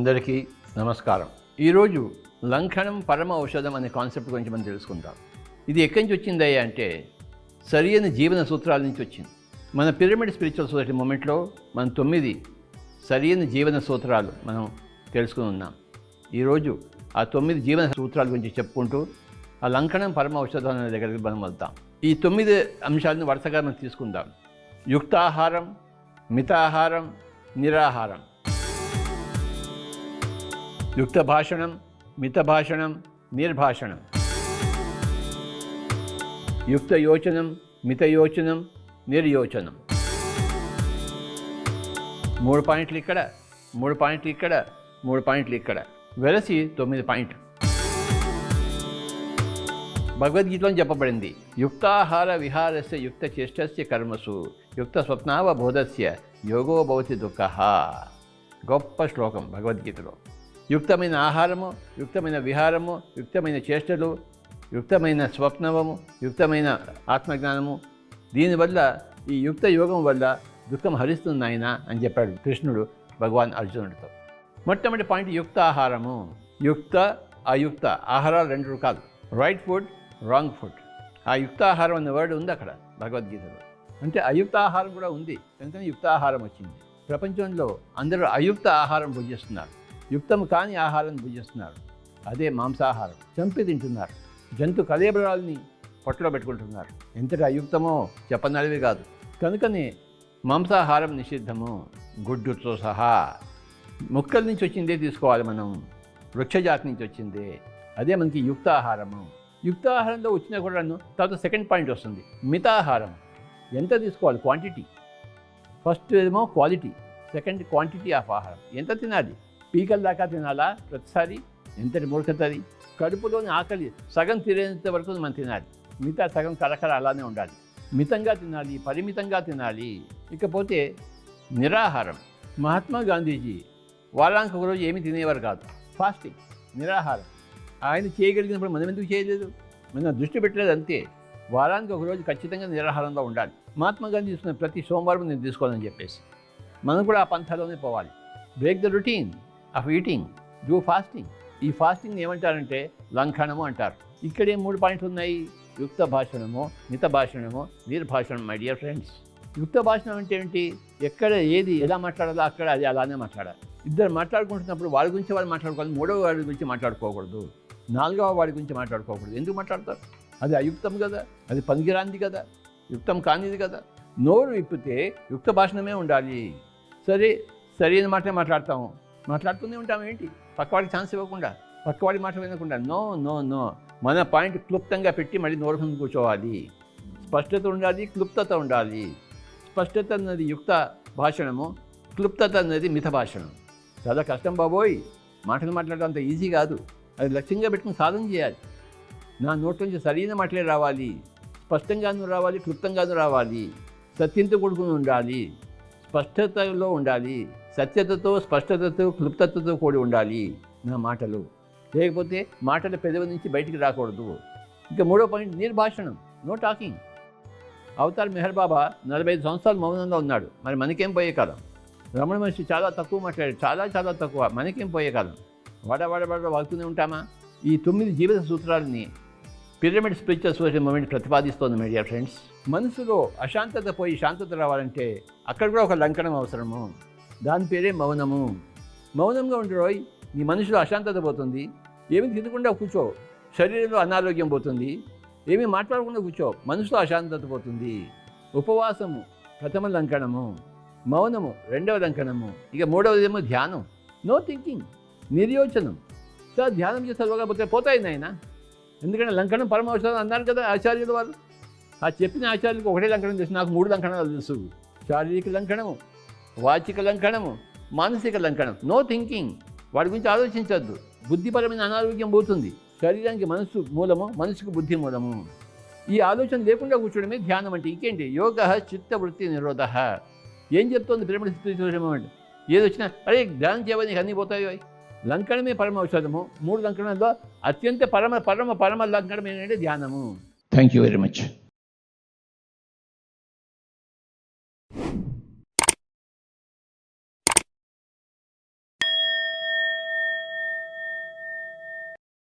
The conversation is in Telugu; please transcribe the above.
అందరికీ నమస్కారం. ఈరోజు లంఘనం పరమ ఔషధం అనే కాన్సెప్ట్ గురించి మనం తెలుసుకుందాం. ఇది ఎక్కడి నుంచి వచ్చిందయ్యా అంటే సరియైన జీవన సూత్రాల నుంచి వచ్చింది. మన పిరమిడ్ స్పిరిచువల్ సొసైటీ మూమెంట్లో మనం తొమ్మిది సరియైన జీవన సూత్రాలు మనం తెలుసుకుని ఉన్నాం. ఈరోజు ఆ తొమ్మిది జీవన సూత్రాల గురించి చెప్పుకుంటూ ఆ లంకనం పరమ ఔషధం అనే దగ్గరికి మనం వెళ్తాం ఈ తొమ్మిది అంశాలను వరుసగా మనం తీసుకుందాం. యుక్తాహారం మితాహారం నిరాహారం. యుక్త భాషణం మిత భాషణం నిర్భాషణం. యుక్త యోచనం మిత యోచనం నిర్యోచనం. మూడు పాయింట్లు ఇక్కడ మూడు పాయింట్లు ఇక్కడ మూడు పాయింట్లు ఇక్కడ. వెలసి తొమ్మిది పాయింట్ భగవద్గీతలో చెప్పబడింది యుక్తాహార విహారస్య యుక్త చేష్టస్య కర్మసు యుక్త స్వప్నావబోధస్య యోగో భవతి దుఃఖ. గొప్ప శ్లోకం భగవద్గీతలో. యుక్తమైన ఆహారము యుక్తమైన విహారము యుక్తమైన చేష్టలు యుక్తమైన స్వప్నవము యుక్తమైన ఆత్మజ్ఞానము. దీనివల్ల ఈ యుక్త యోగం వల్ల దుఃఖం హరిస్తుంది ఆయన అని చెప్పాడు కృష్ణుడు భగవాన్ అర్జునుడితో. మొట్టమొదటి పాయింట్ యుక్త ఆహారము. యుక్త అయుక్త ఆహారాలు రెండు రకాలు రైట్ ఫుడ్ రాంగ్ ఫుడ్ ఆ యుక్తాహారం అనే వర్డ్ ఉంది అక్కడ భగవద్గీతలో. అంటే అయుక్త ఆహారం కూడా ఉంది. ఎందుకని యుక్తాహారం వచ్చింది. ప్రపంచంలో అందరూ అయుక్త ఆహారం భుజిస్తున్నారు యుక్తం కాని ఆహారం భుజిస్తున్నారు. అదే మాంసాహారం. చంపి తింటున్నారు. జంతు కలేబరాల్ని పొట్టలో పెట్టుకుంటున్నారు. ఎంతటి అయుక్తమో చెప్పనలివి కాదు. కనుకనే మాంసాహారం నిషిద్ధము. గుడ్డుతో సహా మొక్కల నుంచి వచ్చిందే తీసుకోవాలి మనం. వృక్షజాతి నుంచి వచ్చిందే. అదే మనకి యుక్తాహారము. యుక్తాహారంలో వచ్చినా కూడా తర్వాత సెకండ్ పాయింట్ వస్తుంది. మితాహారం. ఎంత తీసుకోవాలి? క్వాంటిటీ. ఫస్ట్ ఏమో క్వాలిటీ. సెకండ్ క్వాంటిటీ ఆఫ్ ఆహారం. ఎంత తినాలి? పీకల దాకా తినాలా? ప్రతిసారి ఎంతటి మూర్ఖత అది కడుపులోని ఆకలి సగం తీరేంత వరకు మనం తినాలి. మిగతా సగం కరకర అలానే ఉండాలి. మితంగా తినాలి పరిమితంగా తినాలి. ఇకపోతే నిరాహారం. మహాత్మా గాంధీజీ వారానికి ఒక రోజు తినేవారు కాదు. ఫాస్టింగ్ నిరాహారం. ఆయన చేయగలిగినప్పుడు మనం ఎందుకు చేయలేదు? మనం దృష్టి పెట్టలేదు అంతే. వారానికి ఒకరోజు ఖచ్చితంగా నిరాహారంలో ఉండాలి. మహాత్మా గాంధీ తీసుకున్న ప్రతి సోమవారం నేను తీసుకోవాలని చెప్పేసి. మనం కూడా ఆ పంథాలోనే పోవాలి. Break the routine. Of eating do fasting. ఈ ఫాస్టింగ్ ఏమంటారంటే లంఘనము అంటారు. ఇక్కడే మూడు పాయింట్లు ఉన్నాయి. యుక్త భాషణము మిత భాషణము నిర్భాషణం మై డియర్ ఫ్రెండ్స్. యుక్త భాషణం అంటే ఏంటి ఎక్కడ ఏది ఎలా మాట్లాడాలో అక్కడ అది అలానే మాట్లాడాలి. ఇద్దరు మాట్లాడుకుంటున్నప్పుడు వాళ్ళ గురించి వాళ్ళు మాట్లాడుకోవాలి మూడవ వాడి గురించి మాట్లాడుకోకూడదు. నాలుగవ వాడి గురించి మాట్లాడుకోకూడదు. ఎందుకు మాట్లాడతారు? అది అయుక్తం కదా అది పనికిరాంది కదా యుక్తం కానిది కదా. నోరు విప్పితే యుక్త భాషణమే ఉండాలి. సరే సరైన మాటనే మాట్లాడతాము. మాట్లాడుతూనే ఉంటాం ఏంటి? పక్కవాడికి ఛాన్స్ ఇవ్వకుండా పక్కవాడి మాట వినకుండా. No no no. మన పాయింట్ క్లుప్తంగా పెట్టి మళ్ళీ నోరుకుని కూర్చోవాలి. స్పష్టత ఉండాలి క్లుప్తత ఉండాలి. స్పష్టత అన్నది యుక్త భాషణము క్లుప్తత అన్నది మిత భాషణం. చాలా కష్టం బాబోయ్. మాటలు మాట్లాడడం అంత ఈజీ కాదు. అది లక్ష్యంగా పెట్టుకుని సాధన చేయాలి. నా నోట్ నుంచి సరైన మాటలే రావాలి. స్పష్టంగాను రావాలి క్లుప్తంగాను రావాలి. సత్యంతో కొడుకుని ఉండాలి. స్పష్టతలో ఉండాలి. సత్యతతో స్పష్టతతో క్లుప్తతతో కూడి ఉండాలి నా మాటలు. లేకపోతే మాటల పెదవి నుంచి బయటికి రాకూడదు. ఇంకా మూడో పాయింట్ నిర్భాషణం నో టాకింగ్ అవతార్ మెహర్ బాబా నలభై ఐదు సంవత్సరాలు మౌనంగా ఉన్నాడు. మరి మనకేం పోయే కాలం రమణ మహర్షి చాలా తక్కువ మాట్లాడాడు. చాలా చాలా తక్కువ. మనకేం పోయే కాలం వడ వడ వడ వాగుతూనే ఉంటామా? ఈ తొమ్మిది జీవిత సూత్రాలని పిరమిడ్ స్పిరిచువల్ సోషల్ మూమెంట్ ప్రతిపాదిస్తోంది మీడియా ఫ్రెండ్స్ మనసులో అశాంతత పోయి శాంతత రావాలంటే అక్కడ కూడా ఒక లంకనం అవసరము. దాని పేరే మౌనము. మౌనంగా ఉండరోయ్ నీ మనసులో అశాంతత పోతుంది ఏమి తినకుండా కూర్చో శరీరంలో అనారోగ్యం పోతుంది ఏమీ మాట్లాడకుండా కూర్చో మనసులో అశాంతత పోతుంది. ఉపవాసము ప్రథమ లంకణము మౌనము రెండవ లంకణము ఇక మూడవదేమో ధ్యానం. No thinking నిర్యోచనం. సార్ ధ్యానం చేస్తే పోతే పోతాయి నాయన? ఎందుకంటే లంకనం పరమవసరం అన్నారు కదా ఆచార్యుల వారు. ఆ చెప్పిన ఆచార్యులకు ఒకటే లంకనం తెలుసు నాకు మూడు లంకణాలు తెలుసు. శారీరక లంకణము వాచిక లంకణము మానసిక లంకణం నో థింకింగ్ వాడి గురించి ఆలోచించద్దు. బుద్ధిపరమైన అనారోగ్యం పోతుంది. శరీరానికి మనస్సు మూలము మనసుకు బుద్ధి మూలము. ఈ ఆలోచన లేకుండా కూర్చోడమే ధ్యానం అంటే ఇంకేంటి? యోగ చిత్తవృత్తి నిరోధ. ఏం చెప్తోంది పిరమిడ్ స్పిరిచువల్ అంటే ఏది వచ్చినా అరే ధ్యానం చేయవని అన్నీ పోతాయో? లంకణమే పరమ ఔషధము. మూడు లంకణంలో అత్యంత పరమ పరమ పరమ లంకణం ఏంటంటే ధ్యానము. Thank you very much